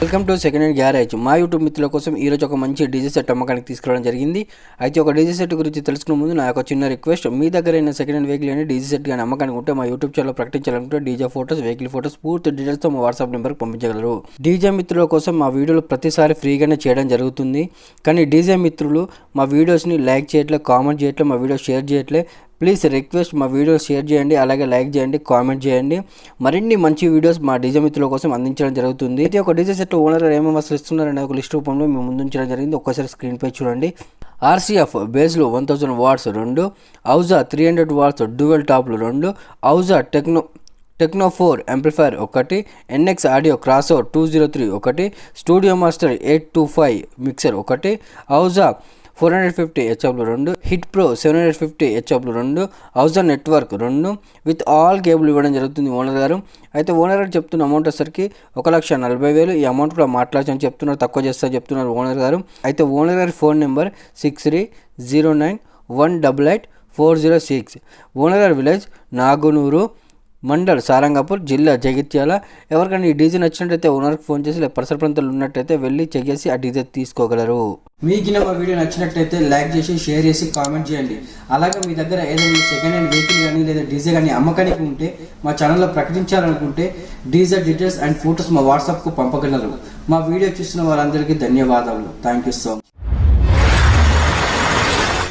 Welcome to second hand garage. మా YouTube మిత్రుల కోసం ఈ రోజు ఒక మంచి డీజే సెట్ అమ్మకానికి తీసుకురావడం జరిగింది. అయితే ఒక డీజే సెట్ గురించి తెలుసుకునే ముందు నా యొక్క చిన్న రిక్వెస్ట్ మీ దగ్గర అయిన సెకండ్ హ్యాండ్ వెహికల్ అని డీజే సెట్ కానీ అమ్మకానికి ఉంటే మా యూట్యూబ్ ఛానల్ ప్రకటించాలనుకుంటే డీజే ఫోటోస్ వెహికల్ ఫోటోస్ పూర్తి డీటెయిల్స్తో మా వాట్సాప్ నెంబర్కి పంపించగలరు. డీజే మిత్రుల కోసం మా వీడియోలు ప్రతిసారి ఫ్రీగానే చేయడం జరుగుతుంది. కానీ డీజే మిత్రులు మా వీడియోస్ని లైక్ చేయట్లే కామెంట్ చేయట్లే మా వీడియో షేర్ చేయట్లే ప్లీజ్ రిక్వెస్ట్ మా వీడియో షేర్ చేయండి అలాగే లైక్ చేయండి కామెంట్ చేయండి. మరిన్ని మంచి వీడియోస్ మా డీజే మిత్రుల కోసం అందించడం జరుగుతుంది. అయితే ఒక డీజే సెట్ ఓనర్ ఏమేమి అసలు ఇస్తున్నారనే ఒక లిస్ట్ రూపంలో మేము ముందుంచడం జరిగింది. ఒక్కసారి స్క్రీన్ పై చూడండి. ఆర్సీఎఫ్ బేస్లు వన్ థౌజండ్ వాట్స్ రెండు ఔజా త్రీ హండ్రెడ్ వాట్స్ డ్యూవెల్ టాప్లు రెండు Ahuja techno techno four amplifier ఒకటి NX audio crossover two zero three ఒకటి studio master eight two five mixer ఒకటి ఔజా ఫోర్ హండ్రెడ్ ఫిఫ్టీ హెచ్ఎఫ్లు రెండు hit pro seven hundred fifty హెచ్ఎఫ్లు రెండు ఔజా నెట్వర్క్ రెండు విత్ ఆల్ కేబుల్ ఇవ్వడం జరుగుతుంది ఓనర్ గారు. అయితే ఓనర్ గారు చెప్తున్న అమౌంట్ వచ్చేసరికి ఒక లక్ష నలభై వేలు. ఈ అమౌంట్ కూడా మాట్లాడచ్చని చెప్తున్నారు తక్కువ చేస్తా చెప్తున్నారు ఓనర్ గారు. అయితే ఓనర్ గారి phone number six three zero nine one double eight four zero six. Owner గారి విలేజ్ నాగునూరు మండల్ సారంగాపూర్ జిల్లా జగిత్యాల. ఎవరికైనా ఈ డీజే నచ్చినట్టయితే ఓనర్కి ఫోన్ చేసి లేదా పరిసర ప్రాంతాలు ఉన్నట్టయితే వెళ్ళి చెక్ చేసి ఆ డీజే తీసుకోగలరు. మీకు మా వీడియో నచ్చినట్టయితే లైక్ చేసి షేర్ చేసి కామెంట్ చేయండి. అలాగే మీ దగ్గర ఏదైనా సెకండ్ హ్యాండ్ వెహికల్ కానీ లేదా డీజే కానీ అమ్మకానికి ఉంటే మా ఛానల్లో ప్రకటించాలనుకుంటే డీజే డీటెయిల్స్ అండ్ ఫొటోస్ మా వాట్సాప్కు పంపగలరు. మా వీడియో చూసిన వారందరికీ ధన్యవాదాలు థ్యాంక్ యూ సో మచ్